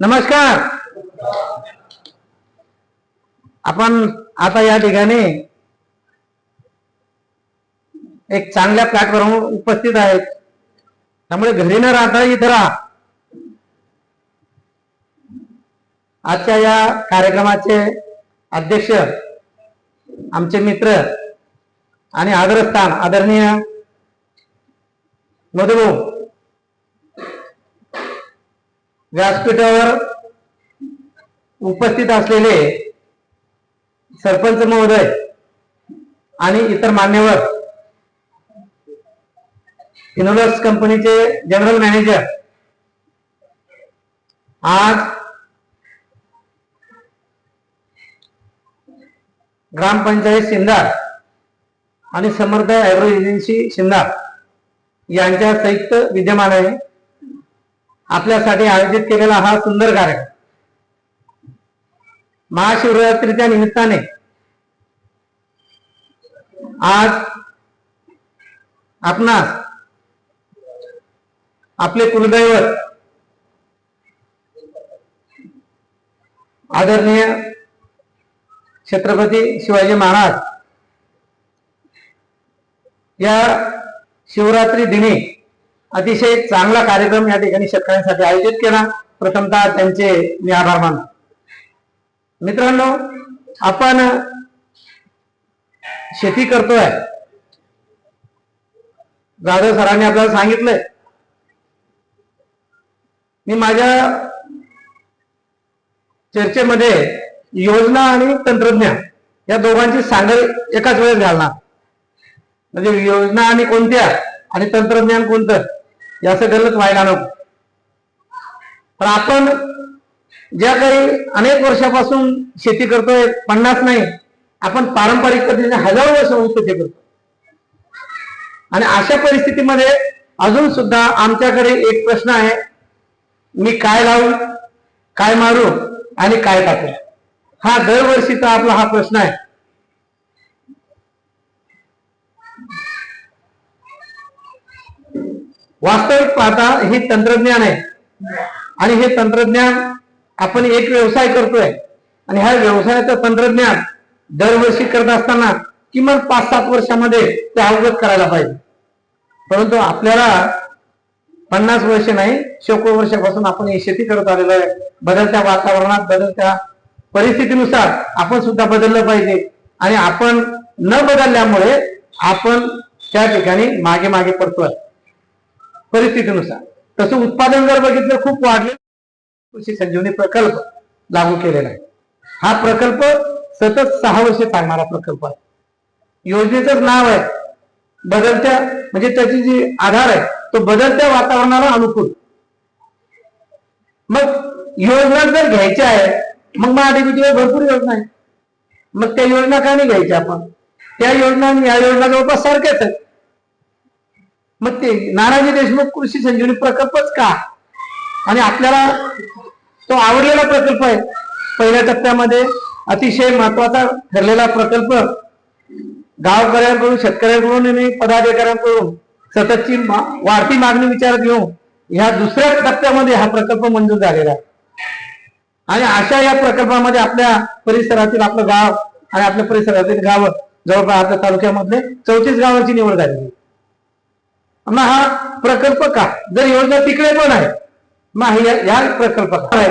नमस्कार. आपण आता या ठिकाणी एक चांगल्या प्लॅटफॉर्मवर उपस्थित आहेत. त्यामुळे घरी न राहता इथं राहा. आजच्या या कार्यक्रमाचे अध्यक्ष आमचे मित्र आणि आदरस्थान आदरणीय मधुभाऊ व्यासपीठावर उपस्थित असलेले सरपंच महोदय आणि इतर मान्यवर इनोलस कंपनीचे जनरल मॅनेजर आज ग्रामपंचायत शिंदार आणि समर्थ ॲग्रो एजन्सी शिंदार यांच्या संयुक्त विद्यमान आहे आपल्यासाठी आयोजित केलेला हा सुंदर कार्यक्रम. महाशिवरात्रीच्या निमित्ताने आज आपणास आपले कुलदैवत आदरणीय छत्रपती शिवाजी महाराज या शिवरात्री दिनी अतिशय चांगला कार्यक्रम या ठिकाणी शेतकऱ्यांसाठी आयोजित केला. प्रथमतः त्यांचे मी आभार मानतो. मित्रांनो आपण शेती करतोय. जाधव सरांनी आपल्याला सांगितलंय. मी माझ्या चर्चेमध्ये योजना आणि तंत्रज्ञान या दोघांची सांगड एकाच वेळेस घालणार. म्हणजे योजना आणि कोणत्या आणि तंत्रज्ञान कोणतं? हे असं गलत व्हायला नको. तर आपण ज्या काही अनेक वर्षापासून शेती करतोय पन्नास नाही आपण पारंपरिक पद्धतीने हजारो वर्ष शेती करतो आणि अशा परिस्थितीमध्ये अजून सुद्धा आमच्याकडे एक प्रश्न आहे. मी काय लावू काय मारू आणि काय टाकू? हा दरवर्षीचा आपला हा प्रश्न आहे. वास्तविक पाहता हे तंत्रज्ञान आहे. आणि हे तंत्रज्ञान आपण एक व्यवसाय करतोय. आणि ह्या व्यवसायाचं तंत्रज्ञान दरवर्षी करत असताना किमान पाच सात वर्षामध्ये ते अवगत करायला पाहिजे. परंतु आपल्याला पन्नास वर्ष नाही शेकडो वर्षापासून आपण ही शेती करत आलेलो आहे. बदलत्या वातावरणात बदलत्या परिस्थितीनुसार आपण सुद्धा बदललं पाहिजे. आणि आपण न बदलल्यामुळे आपण त्या ठिकाणी मागे मागे पडतोय. परिस्थितीनुसार. तसं उत्पादन जर बघितलं खूप वाढले. कृषी संजीवनी प्रकल्प लागू केलेला आहे. हा प्रकल्प सतत सहा वर्ष चालणारा प्रकल्प आहे. योजनेचंच नाव आहे. बदलत्या म्हणजे त्याची जी आधार आहे तो बदलत्या वातावरणाला अनुकूल. मग योजना जर घ्यायच्या आहे मग महाडीबीटीवर भरपूर योजना आहे मग त्या योजना का नाही घ्यायच्या आपण? त्या योजना आणि या योजना जवळपास सारख्याच आहेत. मग ते नानाजी देशमुख कृषी संजीवनी प्रकल्पच का? आणि आपल्याला तो आवडलेला प्रकल्प आहे. पहिल्या टप्प्यामध्ये अतिशय महत्त्वाचा ठरलेला प्रकल्प. गावकऱ्यांकडून शेतकऱ्यांकडून आणि पदाधिकाऱ्यांकडून सततची मा- वाढती मागणी विचारात घेऊन ह्या दुसऱ्या टप्प्यामध्ये हा प्रकल्प मंजूर झालेला आहे. आणि अशा या प्रकल्पामध्ये आपल्या परिसरातील आपलं गाव आणि आपल्या परिसरातील गाव जवळपास आपल्या तालुक्यामधले चौतीस गावांची निवड झालेली मग हा प्रकल्प का? जर योजना तिकडे पण आहे मग या प्रकल्प का? आहे.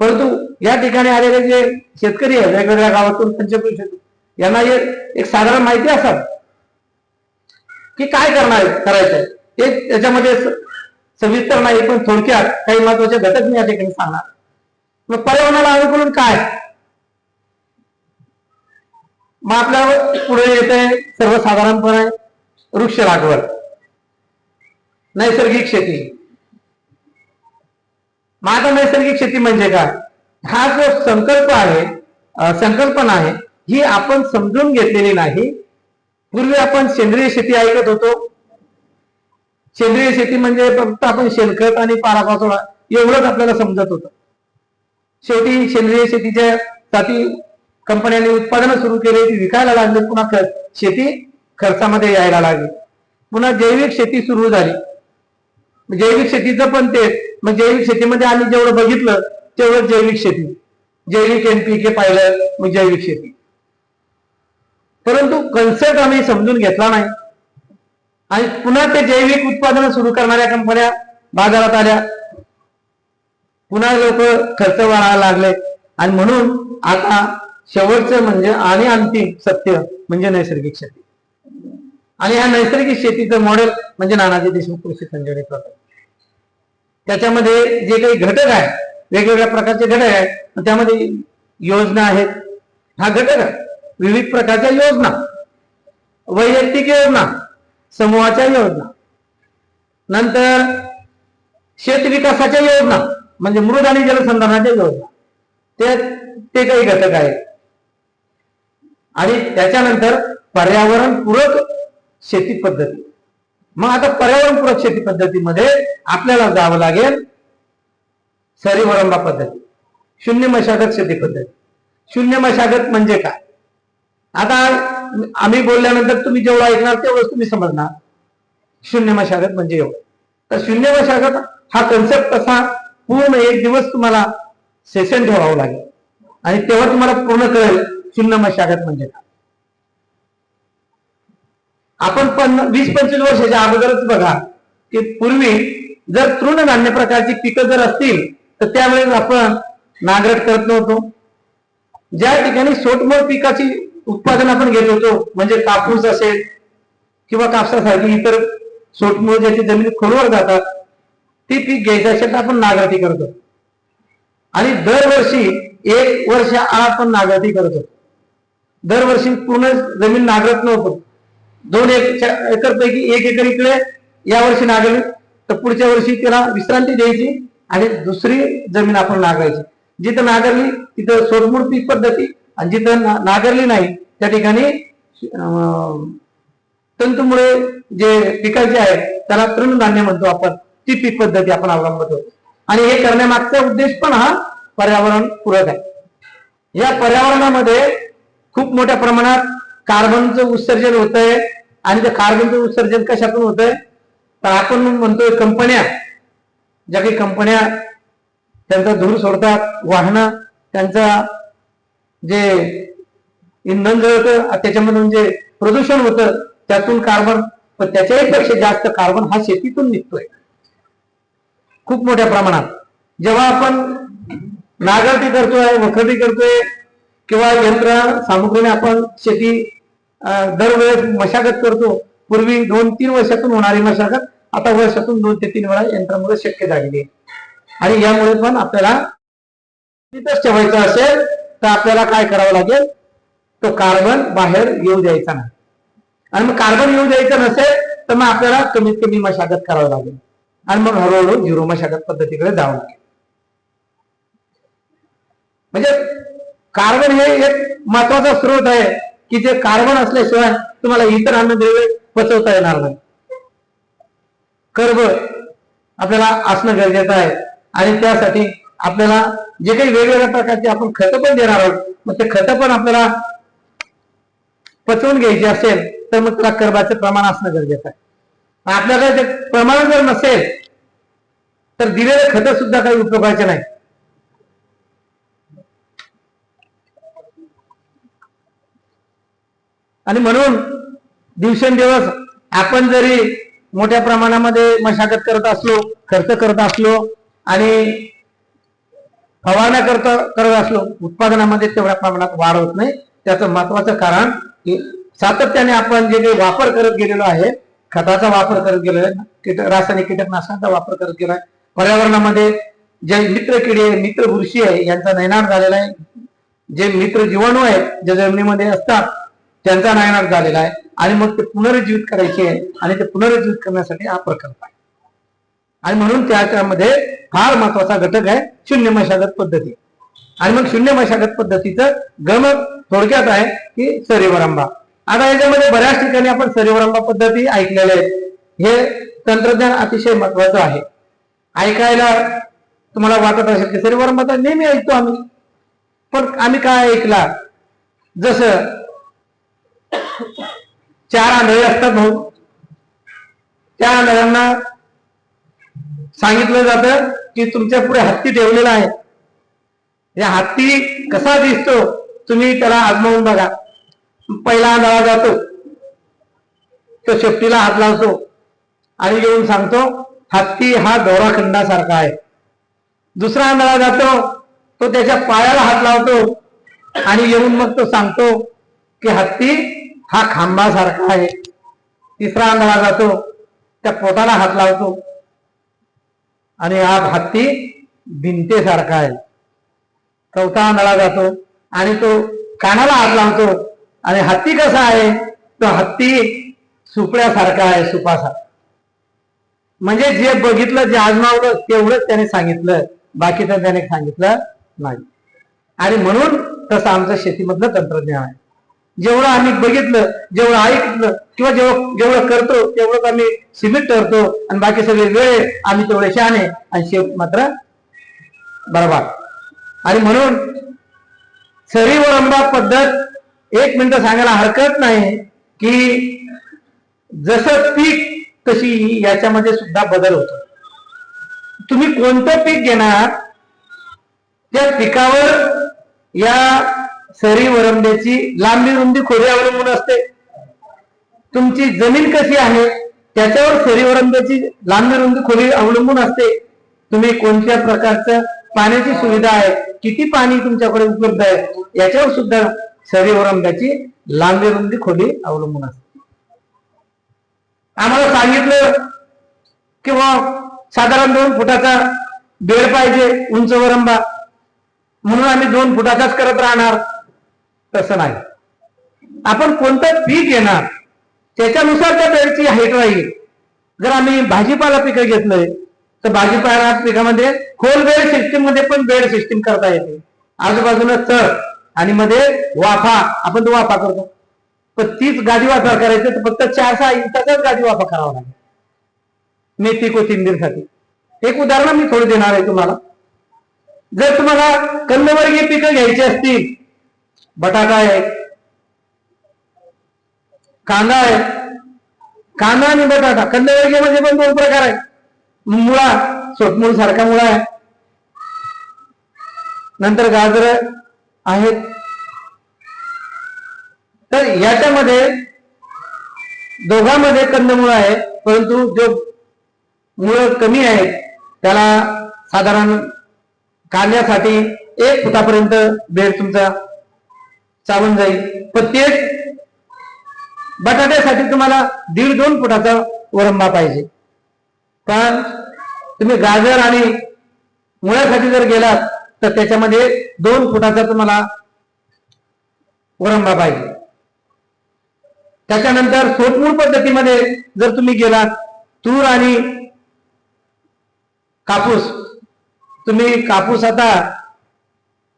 परंतु या ठिकाणी आलेले जे शेतकरी आहे वेगवेगळ्या गावातून पंचकृषी यांना एक साधारण माहिती असावी. की काय करणार करायचंय? करायचं आहे ते त्याच्यामध्ये सविस्तर नाही पण थोडक्यात काही महत्त्वाचे घटक मी या ठिकाणी सांगणार. मग पर्यावरणाला अनुकूलन काय? मग आपल्या पुढे येते सर्वसाधारणपणे वृक्ष लागवड. नैसर्गिक शेती. मग आता नैसर्गिक शेती म्हणजे काय? हा जो संकल्प आहे संकल्पना आहे ही आपण समजून घेतलेली नाही. पूर्वी आपण सेंद्रिय शेती ऐकत होतो. सेंद्रिय शेती म्हणजे फक्त आपण शेणखत आणि पालापाचोळा एवढंच आपल्याला समजत होतं. शेवटी सेंद्रिय शेतीच्या साठी कंपन्यांनी उत्पादनं सुरू केले ती विकायला लागली पुन्हा खर्च शेती खर्चामध्ये यायला लागली. पुन्हा जैविक शेती सुरू झाली. जैविक शेतीचं पण ते मग जैविक शेतीमध्ये आम्ही जेवढं बघितलं तेवढं जैविक शेती. जैविक एनपीके पाहिलं मग जैविक शेती. परंतु कन्सेप्ट आम्ही समजून घेतला नाही. आणि पुन्हा ते जैविक उत्पादन सुरू करणाऱ्या कंपन्या बाजारात आल्या. पुन्हा लोक खर्च वाढायला लागले. आणि म्हणून आता शेवटचं म्हणजे आणि अंतिम सत्य म्हणजे नैसर्गिक शेती. आणि ह्या नैसर्गिक शेतीचं मॉडेल म्हणजे नानाजी देशमुख कृषी संजीवनी प्रकल्प. त्याच्यामध्ये जे काही घटक आहे वेगवेगळ्या प्रकारचे घटक आहेत त्यामध्ये योजना आहेत. हा घटक आहे. विविध प्रकारच्या योजना वैयक्तिक योजना समूहाच्या योजना नंतर शेत विकासाच्या योजना म्हणजे मृद आणि जलसंधारणाच्या योजना. ते ते काही घटक आहेत. आणि त्याच्यानंतर पर्यावरण पूरक शेती पद्धती. मग आता पर्यावरणपूरक शेती पद्धतीमध्ये आपल्याला जावं लागेल सरीवरंबा पद्धती. शून्य मशागत शेती पद्धती. शून्य मशागत म्हणजे काय? आता आम्ही बोलल्यानंतर तुम्ही जेवढं ऐकणार तेवढंच तुम्ही समजणार. शून्य मशागत म्हणजे एवढं. तर शून्य मशागत हा कन्सेप्ट कसा पूर्ण एक दिवस तुम्हाला सेशन ठेवावं लागेल. आणि तेव्हा तुम्हाला पूर्ण कळेल शून्य मशागत म्हणजे काय. आपण पण वीस पंचवीस वर्षाच्या अगोदरच बघा की पूर्वी जर तृणधान्य प्रकारची पिकं जर असतील तर त्यावेळेस आपण नांगरट करत नव्हतो. ज्या ठिकाणी सोटमोड पिकाची उत्पादन आपण घेत होतो म्हणजे कापूस असेल किंवा कापसासारखी इतर सोटमोड ज्याची जमीन खोलवर जातात ती पीक घ्यायचं असेल तर आपण नांगरटी करतो आणि दरवर्षी एक वर्ष आपण नांगरटी करतो दरवर्षी पूर्ण जमीन नांगरत नव्हतो. दोन एक एकर पैकी एक एकर इकडे या वर्षी नांगरली तर पुढच्या वर्षी त्याला विश्रांती द्यायची आणि दुसरी जमीन आपण नांगरायची जिथं नांगरली तिथं सोडमूळ पीक पद्धती आणि जिथं ना- नांगरली नाही त्या ठिकाणी तंतुमुळे जे पिकाचे आहे त्याला तृणधान्य म्हणतो आपण. ती पीक पद्धती आपण अवलंबतो आणि हे करण्यामागचा उद्देश पण हा पर्यावरण पूरक आहे. या पर्यावरणामध्ये खूप मोठ्या प्रमाणात कार्बनचं उत्सर्जन होत आहे आणि त्या कार्बनचं उत्सर्जन कशातून होत आहे तर आपण म्हणतोय कंपन्या. ज्या काही कंपन्या त्यांचा धूर सोडतात वाहनं त्यांचा जे इंधन जळतं त्याच्यामध्ये म्हणजे प्रदूषण होतं त्यातून कार्बन पण त्याच्याही पेक्षा जास्त कार्बन हा शेतीतून निघतोय. खूप मोठ्या प्रमाणात. जेव्हा आपण नागरटी करतोय वखरटी करतोय किंवा यंत्र सामुग्रीने आपण शेती दरवेळेस मशागत करतो. पूर्वी दोन तीन वर्षातून होणारी मशागत आता वर्षातून दोन ते तीन वेळा यंत्रामुळे शक्य झालेली आहे. आणि यामुळे पण आपल्याला तिथंच ठेवायचं असेल तर आपल्याला काय करावं लागेल? तो कार्बन बाहेर येऊ द्यायचा नाही. आणि मग कार्बन येऊ द्यायचं नसेल तर मग आपल्याला कमीत कमी मशागत करावं लागेल. आणि मग हळूहळू झिरो मशागत पद्धतीकडे जावं लागेल. म्हणजे कार्बन हे एक महत्त्वाचा स्रोत आहे. की जे कार्बन असल्याशिवाय तुम्हाला इतर अन्नद्रव्य पचवता येणार नाही. कर्ब आपल्याला असणं गरजेचं आहे. आणि त्यासाठी आपल्याला जे काही वेगवेगळ्या प्रकारचे आपण खतं पण देणार आहोत मग ते खतं पण आपल्याला पचवून घ्यायची असेल तर मग त्याला कर्बाचं प्रमाण असणं गरजेचं आहे. आपल्याकडे ते प्रमाण जर नसेल तर दिलेले खतं सुद्धा काही उपयोगाचे नाही. आणि म्हणून दिवसेंदिवस आपण जरी मोठ्या प्रमाणामध्ये मशागत करत असलो खर्च करत असलो आणि फवारण्या करत करत असलो उत्पादनामध्ये तेवढ्या प्रमाणात वाढ होत नाही. त्याचं महत्वाचं कारण की सातत्याने आपण जे काही वापर करत गेलेलो आहे खताचा वापर करत गेलो आहे कीट रासायनिक कीटकनाशकांचा वापर करत गेलो आहे. पर्यावरणामध्ये जे मित्र किडे मित्र बुरशी आहे यांचा नैनाट झालेला आहे. जे मित्र जीवाणू आहेत जे जमिनीमध्ये असतात त्यांचा नायनाट झालेला आहे. आणि मग ते पुनरुज्जीवित करायचे आणि ते पुनरुज्जीवित करण्यासाठी हा प्रकल्प आहे. आणि म्हणून त्याच्यामध्ये फार महत्त्वाचा घटक आहे शून्य मशागत पद्धती. आणि मग शून्य मशागत पद्धतीचं गमक थोडक्यात आहे की सरिवरंबा आता याच्यामध्ये बऱ्याच ठिकाणी आपण सरीवरंबा पद्धती ऐकलेल्या आहेत. हे तंत्रज्ञान अतिशय महत्वाचं आहे. ऐकायला तुम्हाला वाटत असेल की सरीवरंबा तर नेहमी ऐकतो आम्ही. पण आम्ही काय ऐकला? जसं चार आंधळे असतात भाऊ. त्या आंधळ्यांना सांगितलं जातं की तुमच्यापुढे हत्ती ठेवलेला आहे. या हत्ती कसा दिसतो तुम्ही त्याला आजमावून बघा. पहिला आंधळा जातो. तो शेपटीला हात लावतो आणि येऊन सांगतो हत्ती हा दोराखंडासारखा आहे. दुसरा आंधळा जातो तो त्याच्या पायाला हात लावतो आणि येऊन मग तो सांगतो की हत्ती हा खांबासारखा आहे. तिसरा आंधळा जातो त्या पोटाला हात लावतो. आणि हा हत्ती भिंतेसारखा आहे. चौथा आंधळा जातो आणि तो कानाला हात लावतो. आणि हत्ती कसा आहे? तो हत्ती सुपड्यासारखा आहे सुपासारखा. म्हणजे जे बघितलं जे आजमावलं तेवढंच त्याने सांगितलं. बाकीचं त्याने सांगितलं नाही. आणि म्हणून तसं आमचं शेतीमधलं तंत्रज्ञान आहे. जेवढं आम्ही बघितलं जेवढं ऐकलं किंवा जेवढं जेवढं करतो तेवढंच आम्ही सीमित ठरतो आणि बाकी सगळे वेळ आम्ही तेवढे शहाणे आणि शेव मात्र बरोबर आणि म्हणून सरी व रंबा पद्धत एक मिनिट सांगायला हरकत नाही की जसं पीक तशी याच्यामध्ये सुद्धा बदल होतो. तुम्ही कोणतं पीक घेणार त्या पिकावर या सरी वरंब्याची लांबी रुंदी खोली अवलंबून असते. तुमची जमीन कशी आहे त्याच्यावर सरी वरंब्याची लांबी रुंदी खोली अवलंबून असते. तुम्ही कोणत्या प्रकारचं पाण्याची सुविधा आहे किती पाणी तुमच्याकडे उपलब्ध आहे याच्यावर सुद्धा सरी वरंब्याची लांबी रुंदी खोली अवलंबून असते. आम्हाला सांगितलं किंवा साधारण दोन फुटाचा बेड पाहिजे उंच वरंबा म्हणून आम्ही दोन फुटाचाच करत राहणार. तसं नाही. आपण कोणतं पीक घेणार त्याच्यानुसार त्या बेडची हाईट राहील. जर आम्ही भाजीपाला पिकं घेतलंय तर भाजीपाला पिकामध्ये खोल बेड सिस्टीममध्ये पण बेड सिस्टीम करता येते. आजूबाजूला चढ आणि मध्ये वाफा आपण तो वाफा करतो. पण तीच गादी वाफा करायची तर फक्त चार सहा इंचाचाच गादी वाफा करावा लागेल. मेथी कोथिंबीरसाठी. एक उदाहरण मी थोडं देणार आहे तुम्हाला. जर तुम्हाला कंदवर्गीय पिकं घ्यायची असतील बटाटा आहे कांदा आहे कांदा आणि बटाटा कंदवर्गीय म्हणजे पण दोन प्रकार आहे मुळा सोटमूळ सारखा मुळा आहे. नंतर गाजर आहेत. तर याच्यामध्ये दोघांमध्ये कंदमुळं आहे परंतु जो मुळ कमी आहेत त्याला साधारण काढण्यासाठी एक फुटापर्यंत बेड तुमचा चालून जाईल. पण तेच बटाट्यासाठी तुम्हाला दीड दोन फुटाचा वरंबा पाहिजे. पण तुम्ही गाजर आणि मुळ्यासाठी जर गेलात तर त्याच्यामध्ये दोन फुटाचा तुम्हाला वरंबा पाहिजे. त्याच्यानंतर सोटमूळ पद्धतीमध्ये जर तुम्ही गेलात तूर आणि कापूस तुम्ही कापूस आता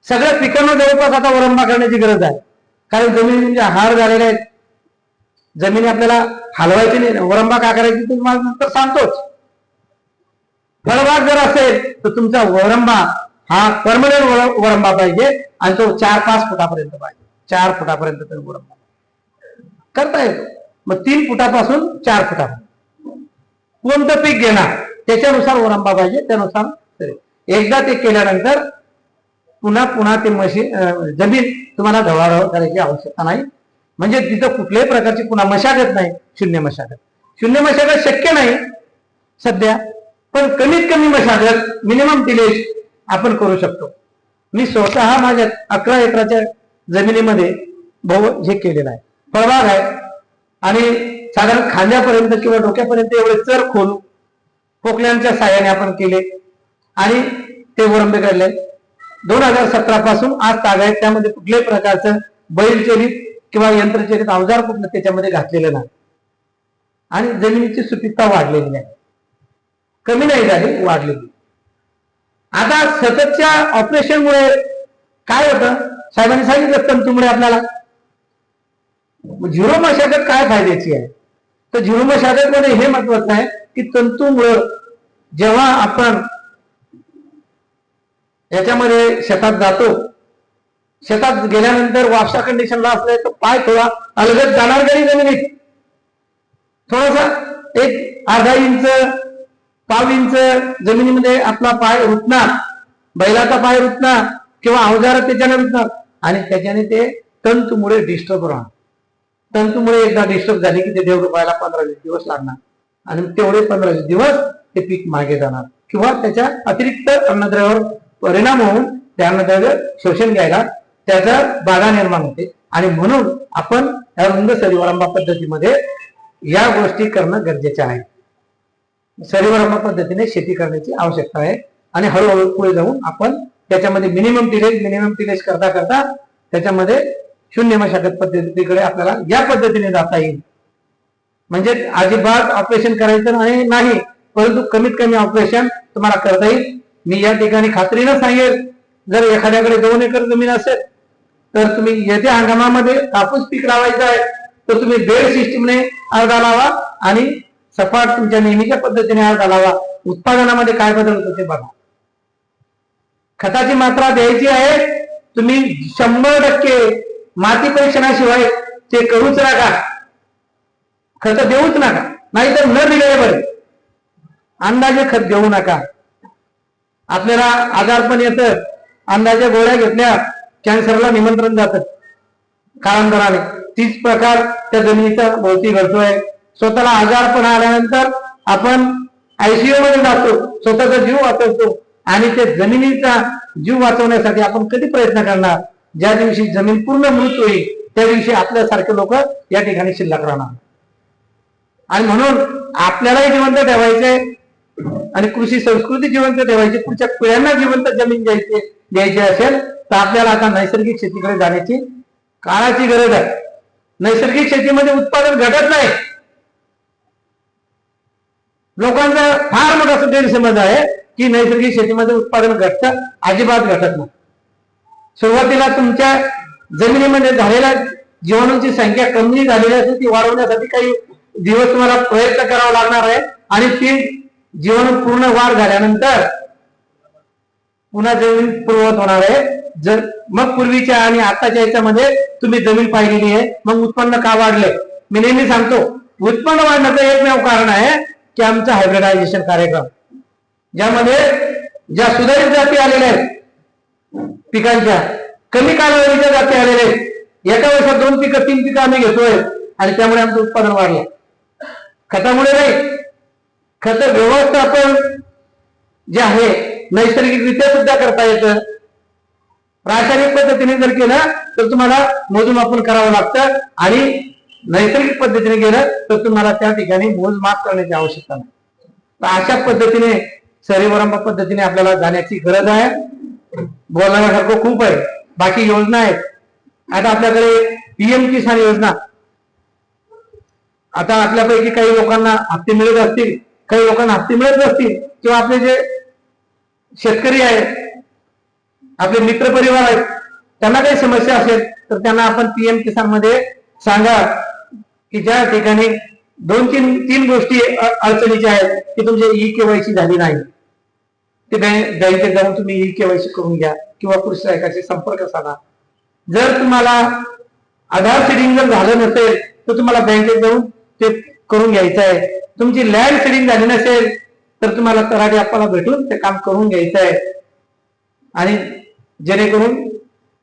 सगळ्या पिकांना जवळपास आता वरंबा करण्याची गरज आहे. कारण जमिनी म्हणजे हार झालेले आहेत. जमिनी आपल्याला हलवायची नाही. वरंबा का करायची तुम्हाला नंतर सांगतोच. फळबाग जर असेल तर तुमचा वरंबा हा परमनंट वरंबा पाहिजे आणि तो चार पाच फुटापर्यंत पाहिजे. चार फुटापर्यंत तर वरंबा करता येतो. मग तीन फुटापासून चार फुटापर्यंत. कोणतं पीक घेणार? त्याच्यानुसार वरंबा पाहिजे त्यानुसार एकदा ते केल्यानंतर पुन्हा पुन्हा ते मशीन जमीन तुम्हाला ढवळाढवळ करायची आवश्यकता नाही. म्हणजे तिथं कुठल्याही प्रकारची पुन्हा मशागत नाही शून्य मशागत. शून्य मशागत शक्य नाही सध्या पण कमीत कमी मशागत मिनिमम टिलेज आपण करू शकतो. मी स्वतः माझ्या अकरा एकराच्या जमिनीमध्ये बहु हे केलेलं आहे. फळबाग आहे. आणि साधारण खांद्यापर्यंत किंवा डोक्यापर्यंत एवढे चर खोल खोकल्यांच्या साह्याने आपण केले. आणि ते वरंबे काढले. दोन हजार सतरा पासून आज तागायत त्यामध्ये कुठल्याही प्रकारचं बैलचलित किंवा यंत्रचलित अवजार कुठलं त्याच्यामध्ये घातलेलं नाही. आणि जमिनीची सुपीकता वाढलेली नाही. कमी नाही झाली वाढलेली. आता सततच्या ऑपरेशनमुळे काय होतं? साहेबांनी सांगितलं तंतूमुळे आपल्याला. झिरो मशागत काय फायद्याची आहे? तर झिरो मशागत मध्ये हे महत्वाचं आहे की तंतूमुळं जेव्हा आपण याच्यामध्ये शेतात जातो. शेतात गेल्यानंतर वापसा कंडिशनला असले तर पाय थोडा अलगद जाणार तरी जमिनीत. थोडासा एक अर्धा इंच पाव इंच जमिनीमध्ये आपला पाय रुतणार. बैलाचा पाय रुतणार किंवा अवजार त्याच्याने रुतणार. आणि त्याच्याने ते तंतुमुळे डिस्टर्ब राहणार. तंतुमुळे एकदा डिस्टर्ब झाले की ते देव रुपायला पंधरा वीस दिवस लागणार. आणि तेवढे पंधरा वीस दिवस ते पीक मागे जाणार. किंवा त्याच्या अतिरिक्त अन्नद्रव्यावर परिणाम होऊन त्यानंतर शोषण घ्यायला त्याचा बाधा निर्माण होते. आणि म्हणून आपण या रुंद सरिवरंबा पद्धतीमध्ये या गोष्टी करणं गरजेचे आहे. सरिवरंबा पद्धतीने शेती करण्याची आवश्यकता आहे. आणि हळूहळू पुढे जाऊन आपण त्याच्यामध्ये मिनिमम टिलेज मिनिमम टिलेज करता करता त्याच्यामध्ये शून्य मशागत पद्धतीकडे आपल्याला या पद्धतीने जाता येईल. म्हणजे अजिबात ऑपरेशन करायचं नाही परंतु कमीत कमी ऑपरेशन तुम्हाला करता येईल. मी या ठिकाणी खात्रीनं सांगेल जर एखाद्याकडे दोन एकर जमीन असेल तर तुम्ही येत्या हंगामामध्ये कापूस पीक लावायचं आहे तर तुम्ही बेड सिस्टीमने अर्धा लावा आणि सपाट तुमच्या नेहमीच्या पद्धतीने अर्धा लावा. उत्पादनामध्ये काय बदल होतो ते बघा. खताची मात्रा द्यायची आहे तुम्ही शंभर टक्के माती परीक्षणाशिवाय ते करूच नका. खत देऊच नका. नाहीतर न दिलेले बरे. अंदाजे खत देऊ नका. आपल्याला आजारपण येतं अंदाजे गोळ्या घेतल्या कॅन्सरला निमंत्रण जातं. काळांतराने तीच प्रकार त्या जमिनीचा भोवती घडतोय. स्वतःला आजार पण आल्यानंतर आपण आयसीयू मध्ये जातो. स्वतःचा जीव वाचवतो. आणि ते जमिनीचा जीव वाचवण्यासाठी आपण कधी प्रयत्न करणार? ज्या दिवशी जमीन पूर्ण मृत होईल त्या दिवशी आपल्यासारखे लोक या ठिकाणी शिल्लक राहणार. आणि म्हणून आपल्यालाही जिवंत ठेवायचे आणि कृषी संस्कृती जिवंत ठेवायची पुढच्या पिढ्यांना जिवंत जमीन द्यायची द्यायची असेल तर आपल्याला आता नैसर्गिक शेतीकडे जाण्याची काळाची गरज आहे. नैसर्गिक शेतीमध्ये उत्पादन घटत नाही. लोकांचा फार मोठा गैरसमज आहे की नैसर्गिक शेतीमध्ये उत्पादन घटतं अजिबात घटत नाही. सुरुवातीला तुमच्या जमिनीमध्ये झालेल्या जीवाणूंची संख्या कमी झालेली असेल ती वाढवण्यासाठी काही दिवस तुम्हाला प्रयत्न करावा लागणार आहे आणि ती जीवाणू पूर्ण वाढ झाल्यानंतर पुन्हा जमीन पूर्वत होणार आहे. जर मग पूर्वीच्या आणि आताच्या याच्यामध्ये तुम्ही जमीन पाहिलेली आहे मग उत्पन्न का वाढलंय मी नेहमी सांगतो उत्पन्न वाढण्याचं एकमेव कारण आहे की आमचा हायब्रिडायझेशन कार्यक्रम. ज्यामध्ये ज्या सुधारित जाती आलेल्या आहेत पिकांच्या कमी कालावधीच्या जाती आलेल्या आहेत. एका वर्षात दोन पिकं तीन पिकं आम्ही घेतोय आणि त्यामुळे आमचं उत्पादन वाढलं. खतामुळे नाही खत व्यवस्थापन जे आहे नैसर्गिकरित्या सुद्धा करता येतं. रासायनिक पद्धतीने जर केलं तर तुम्हाला मोजमापन करावं लागतं आणि नैसर्गिक पद्धतीने केलं तर तुम्हाला त्या ठिकाणी मोजमाप करण्याची आवश्यकता नाही. तर अशा पद्धतीने सरीवरंबा पद्धतीने आपल्याला जाण्याची गरज आहे. बोलण्यासारखं खूप आहे. बाकी योजना आहेत. आता आपल्याकडे पीएम किसान योजना. आता आपल्यापैकी काही लोकांना हप्ते मिळत असतील. काही लोकांना हप्ते मिळत नसतील किंवा आपले जे शेतकरी आहेत आपले मित्र परिवार आहेत त्यांना काही समस्या असेल तर त्यांना आपण पीएम किसानमध्ये सांगा की ज्या ठिकाणी दोन तीन तीन गोष्टी अडचणीच्या आहेत की तुमची ई केवायसी झाली नाही. ते बँक बँकेत जाऊन तुम्ही ई केवायसी करून घ्या किंवा कृषी सहायकाशी संपर्क साधा. जर तुम्हाला आधार सेडिंग जर झालं नसेल तर तुम्हाला बँकेत जाऊन ते करून घ्यायचं आहे. तुमची लँड सेडिंग झाली नसेल तर तुम्हाला तराडी आपल्याला भेटून ते काम करून घ्यायचं आहे. आणि जेणेकरून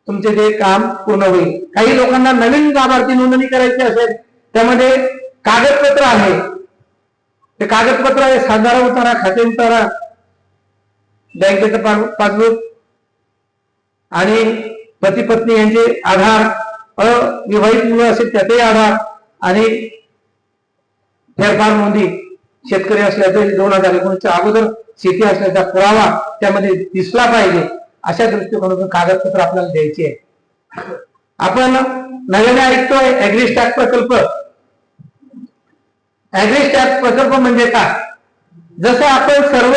तुमचे ते काम पूर्ण होईल. काही लोकांना नवीन लाभार्थी नोंदणी करायची असेल त्यामध्ये कागदपत्र आहे. ते कागदपत्र आहे साधारण उतारा खाते उतारा बँकेचं पासबुक आणि पती पत्नी यांचे आधार अविवाहित मुलं असेल त्याचे आधार आणि फेरफार नोंदी शेतकरी असल्याचे दोन हजार एकोणीसच्या अगोदर शेती असल्याचा पुरावा त्यामध्ये दिसला पाहिजे अशा दृष्टिकोनातून कागदपत्र आपल्याला द्यायची आहे आपण नव्याने ऐकतोय अॅग्रिस्टॅक प्रकल्प. अॅग्रिस्टॅक प्रकल्प म्हणजे काय? जसं आपण सर्व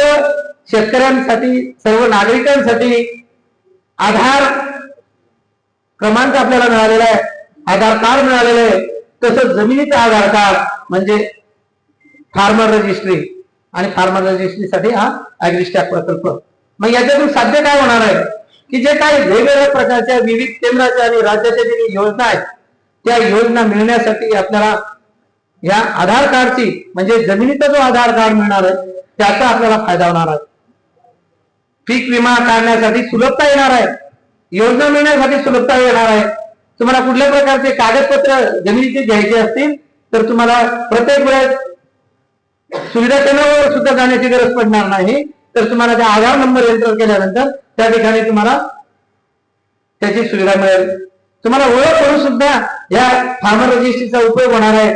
शेतकऱ्यांसाठी सर्व नागरिकांसाठी आधार क्रमांक आपल्याला मिळालेला आहे आधार कार्ड मिळालेलं आहे तसं जमिनीचं आधार कार्ड म्हणजे फार्मर रजिस्ट्री आणि फार्मर रजिस्ट्रीसाठी हा अॅग्रिस्टॅक प्रकल्प. मग याच्यातून साध्य काय होणार आहे? की जे काही वेगवेगळ्या प्रकारच्या विविध केंद्राच्या आणि राज्याच्या जे योजना आहेत त्या योजना मिळण्यासाठी आपल्याला या आधार कार्डची म्हणजे जमिनीचा जो आधार कार्ड मिळणार आहे त्याचा आपल्याला फायदा होणार आहे. पीक विमा काढण्यासाठी सुलभता येणार आहे. योजना मिळण्यासाठी सुलभता येणार आहे. तुम्हाला कुठल्या प्रकारचे कागदपत्र जमिनीचे घ्यायचे असतील तर तुम्हाला प्रत्येक वेळेस सुविधा केंद्रावर सुद्धा जाण्याची गरज पडणार नाही. तर तुम्हाला त्या आधार नंबर एंटर केल्यानंतर त्या ठिकाणी तुम्हाला त्याची सुविधा मिळेल. तुम्हाला ओळख करून सुद्धा या फार्मर रजिस्ट्रीचा उपयोग होणार आहे.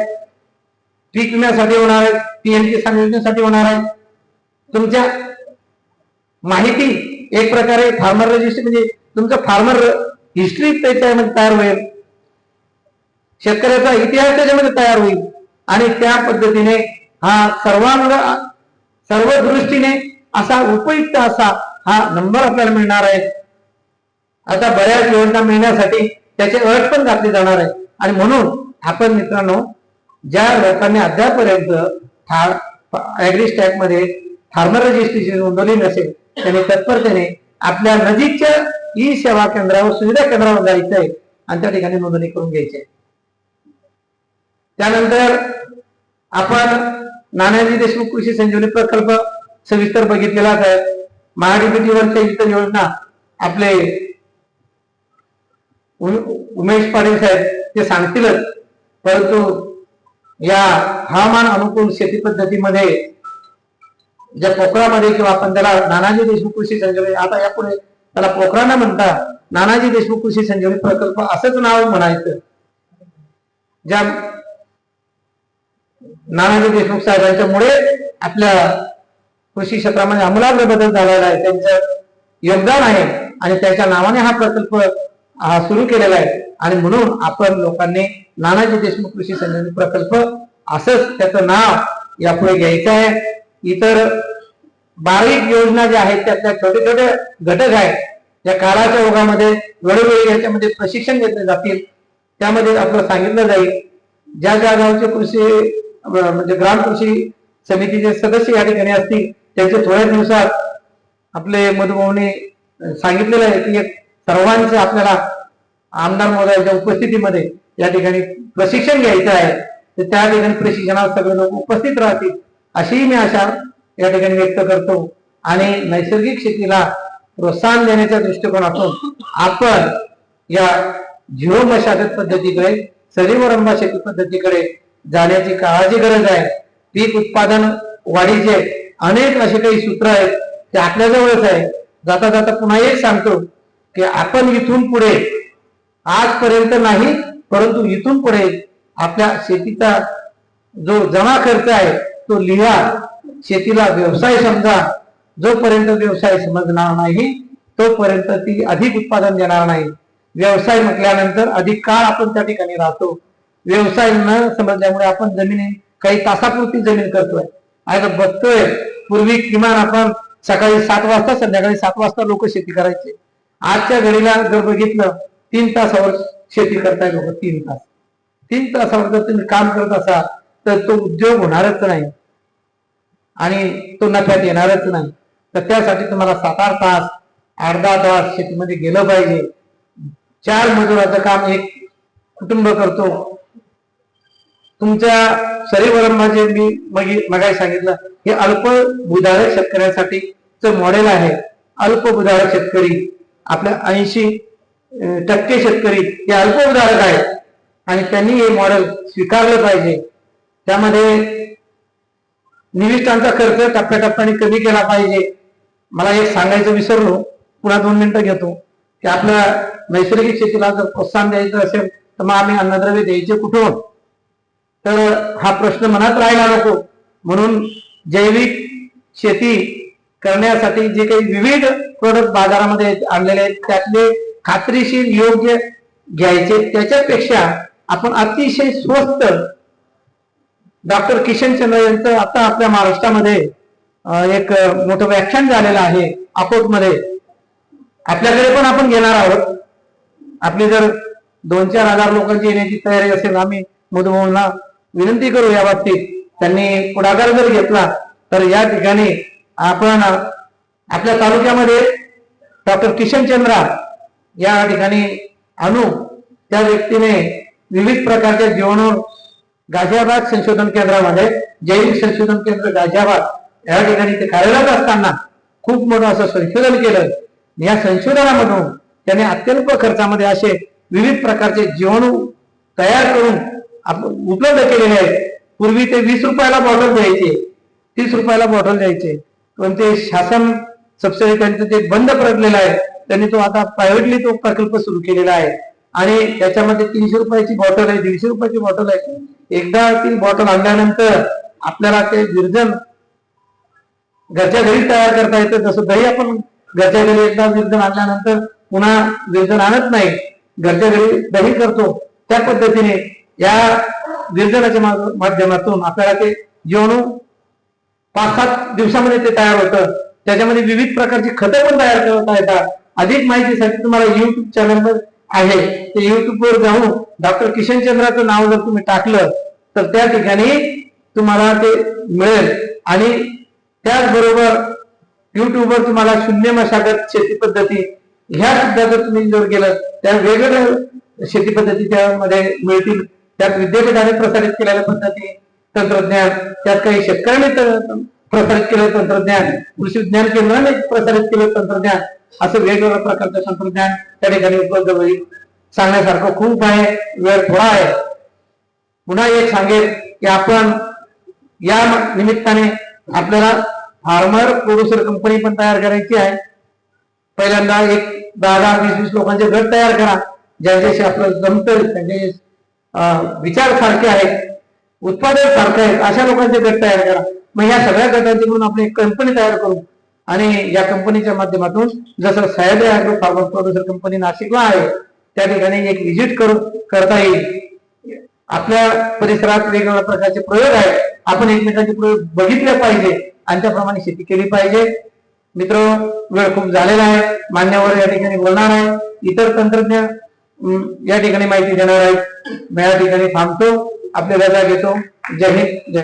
पीक विम्यासाठी होणार आहे. पीएम किसान योजनेसाठी होणार आहे. तुमच्या माहिती एक प्रकारे फार्मर रजिस्ट्री म्हणजे तुमचं फार्मर हिस्ट्री त्याच्यामध्ये तयार होईल. शेतकऱ्याचा इतिहास त्याच्यामध्ये तयार होईल. आणि त्या पद्धतीने हा सर्वांग सर्व दृष्टीने असा उपयुक्त असा हा नंबर आपल्याला मिळणार आहे. आता बऱ्याच योजना मिळण्यासाठी त्याची अट पण घातली जाणार आहे. आणि म्हणून आपण मित्रांनो ज्या लोकांनी अद्यापर्यंत ऍग्री मध्ये फार्मर रजिस्ट्रेशन नोंदवली नसेल त्यांनी तत्परतेने आपल्या नजीकच्या ई सेवा केंद्रावर सुविधा केंद्रावर जायचं आहे आणि त्या ठिकाणी नोंदणी करून घ्यायची आहे. त्यानंतर आपण नानाजी देशमुख कृषी संजीवनी प्रकल्प सविस्तर बघितलेलाच आहे. महाडीबीटीवरच्या इतर योजना आपले उमेश पाटील साहेब ते सांगतीलच परंतु या हवामान अनुकूल शेती पद्धतीमध्ये ज्या पोखरामध्ये किंवा आपण त्याला नानाजी देशमुख कृषी संजीवनी आता यापुढे त्याला पोखराना म्हणता नानाजी देशमुख कृषी संजीवनी प्रकल्प असंच नाव म्हणायचं. ज्या नानाजी देशमुख साहेबांच्यामुळे आपल्या कृषी क्षेत्रामध्ये आमूलाग्र बदल झालेला आहे. त्यांचं योगदान आहे आणि त्याच्या नावाने हा प्रकल्प सुरू केलेला आहे. आणि म्हणून आपण लोकांनी नानाजी देशमुख कृषी संजीवनी प्रकल्प असंच त्याचं नाव यापुढे घ्यायचं आहे. इतर बारीक योजना ज्या आहेत त्यातल्या छोटे छोटे घटक आहेत. या काळाच्या ओघामध्ये वेळोवेळी याच्यामध्ये प्रशिक्षण घेतले जातील. त्यामध्ये आपलं सांगितलं जाईल. ज्या ज्या गावचे कृषी म्हणजे ग्राम कृषी समितीचे सदस्य या ठिकाणी असतील त्यांचे थोड्या दिवसात आपले मधुभाऊने सांगितलेलं आहे की एक आपल्याला आमदार महोदयाच्या उपस्थितीमध्ये या ठिकाणी प्रशिक्षण घ्यायचं आहे. तर त्या ठिकाणी प्रशिक्षणात सगळे लोक उपस्थित राहतील अशीही मी आशा या ठिकाणी व्यक्त करतो. आणि नैसर्गिक शेतीला प्रोत्साहन देण्याच्या दृष्टिकोनातून आपण या झिरो मशागत पद्धतीकडे सरीवरंबा शेती पद्धतीकडे जाण्याची काळाची गरज आहे. पीक उत्पादन वाढीचे अनेक असे काही सूत्र आहेत ते आपल्याजवळच आहे. जाता जाता पुन्हा एक सांगतो की आपण इथून पुढे आजपर्यंत नाही परंतु इथून पुढे आपल्या शेतीचा जो जमा खर्च आहे तो लिहा. शेतीला व्यवसाय समजा. जोपर्यंत व्यवसाय समजणार नाही तोपर्यंत ती अधिक उत्पादन देणार नाही. व्यवसाय म्हटल्यानंतर अधिक काळ आपण त्या ठिकाणी राहतो. व्यवसाय न समजल्यामुळे आपण जमिनी काही तासापुरती जमीन करतोय. आता बघतोय पूर्वी किमान आपण सकाळी सात वाजता संध्याकाळी सात वाजता लोक शेती करायचे. आजच्या घडीला जर बघितलं तीन तासावर शेती करताय लोक तीन तास. तीन तासावर जर तुम्ही काम करत असाल तर तो उद्योग होणारच नाही. आणि तो नफ्यात येणारच नाही. तर त्यासाठी तुम्हाला सात आठ तास अर्धा तास शेतीमध्ये गेलं पाहिजे. चार मजुराचं काम एक कुटुंब करतो तुमच्या शरीरवलंबाचे मी मगाय सांगितलं हे अल्प भूधारक मॉडेल आहे अल्पभूधारक शेतकरी आपल्या ऐंशी टक्के शेतकरी हे अल्प आहेत. आणि त्यांनी हे मॉडेल स्वीकारलं पाहिजे. त्यामध्ये निविष्ठांचा खर्च टप्प्याटप्प्याने कमी केला पाहिजे. मला एक सांगायचं विसरलो पुन्हा दोन मिनिटं घेतो. की आपल्या नैसर्गिक शेतीला जर प्रोत्साहन द्यायचं असेल तर मग आम्ही अन्नद्रव्य द्यायचे कुठून? तर हा प्रश्न मनात राहायला नको. म्हणून जैविक शेती करण्यासाठी जे काही विविध प्रोडक्ट बाजारामध्ये आणलेले आहेत त्यातले खात्रीशीर योग्य घ्यायचे त्याच्यापेक्षा आपण अतिशय स्वस्त डॉक्टर किशन चंद्र यांचं आता आपल्या महाराष्ट्रामध्ये एक मोठं व्याख्यान झालेलं आहे अकोटमध्ये. आपल्याकडे पण आपण घेणार आहोत. आपली जर दोन चार हजार लोकांची येण्याची तयारी असेल आम्ही मधुभाऊंना विनंती करू या बाबतीत. त्यांनी पुढाकार जर घेतला तर या ठिकाणी आपण आपल्या तालुक्यामध्ये डॉक्टर किशन चंद्रा या ठिकाणी अनु त्या व्यक्तीने विविध प्रकारच्या जीवनावर गाझियाबाद संशोधन केंद्रामध्ये जैविक संशोधन केंद्र गाझियाबाद या ठिकाणी ते कार्यरत असताना खूप मोठं असं संशोधन केलं. या संशोधनामधून त्याने अत्यल्प खर्चामध्ये असे विविध प्रकारचे जीवाणू तयार करून उपलब्ध केलेले आहेत. पूर्वी ते वीस रुपयाला बॉटल द्यायचे तीस रुपयाला बॉटल द्यायचे. पण ते शासन सबसिडी त्यांचं ते बंद पडलेलं आहे त्यांनी तो आता प्रायव्हेटली तो प्रकल्प सुरू केलेला आहे. आणि त्याच्यामध्ये तीनशे रुपयाची बॉटल आहे दीडशे रुपयाची बॉटल आहे. एकदा ती बॉटल आणल्यानंतर आपल्याला ते विरजन घरच्या घरी तयार करता येतं. जसं दही आपण घरच्या घरी एकदा विरजन आणल्यानंतर पुन्हा विरजन आणत नाही. घरच्या घरी दही करतो. त्या पद्धतीने या निर्धनाच्या माध्यमातून आपल्याला ते जीवाणू पाच सात दिवसामध्ये ते तयार होतं. त्याच्यामध्ये विविध प्रकारची खतं पण तयार करता येतात. अधिक माहितीसाठी तुम्हाला युट्यूब चॅनल आहे. ते युट्यूबवर जाऊन डॉक्टर किशन चंद्राचं नाव जर तुम्ही टाकलं तर त्या ठिकाणी तुम्हाला ते मिळेल. आणि त्याचबरोबर युट्यूबवर तुम्हाला शून्य मशागत शेती पद्धती ह्या सुद्धा जर तुम्ही जर गेलं त्या वेगवेगळ्या शेती पद्धती त्यामध्ये मिळतील. त्यात विद्यापीठाने प्रसारित केलेल्या पद्धती तंत्रज्ञान त्यात काही शेतकऱ्यांनी प्रसारित केलेलं तंत्रज्ञान कृषी विज्ञान केंद्राने प्रसारित केलेलं तंत्रज्ञान असं वेगवेगळ्या प्रकारचं तंत्रज्ञान त्या ठिकाणी उपलब्ध होईल. सांगण्यासारखं खूप आहे वेळ थोडा आहे. पुन्हा एक सांगेल की आपण या निमित्ताने आपल्याला फार्मर प्रोड्युसर कंपनी पण तयार करायची आहे. पहिल्यांदा एक दहा दहा वीस वीस लोकांचे गट तयार करा ज्यांच्याशी आपलं जमतं त्यांच्याशी विचार सारखे आहेत उत्पादन सारखे आहेत अशा लोकांचे गट तयार करा. मग या सगळ्या गटांची म्हणून आपण एक कंपनी तयार करू. आणि या कंपनीच्या माध्यमातून जसं Sahyadri agro farmer producer company नाशिकला आहे त्या ठिकाणी एक व्हिजिट करू करता येईल. आपल्या परिसरात वेगवेगळ्या प्रकारचे प्रयोग आहेत. आपण एकमेकांचे प्रयोग बघितले पाहिजे आणि त्याप्रमाणे शेती केली पाहिजे. मित्र वेळ खूप झालेला आहे. मान्यवर या ठिकाणी बोलणार आहे. इतर तंत्रज्ञ या ठिकाणी माहिती देणार आहेत. मी या ठिकाणी थांबतो. आपल्या रजा घेतो. जय हिंद जय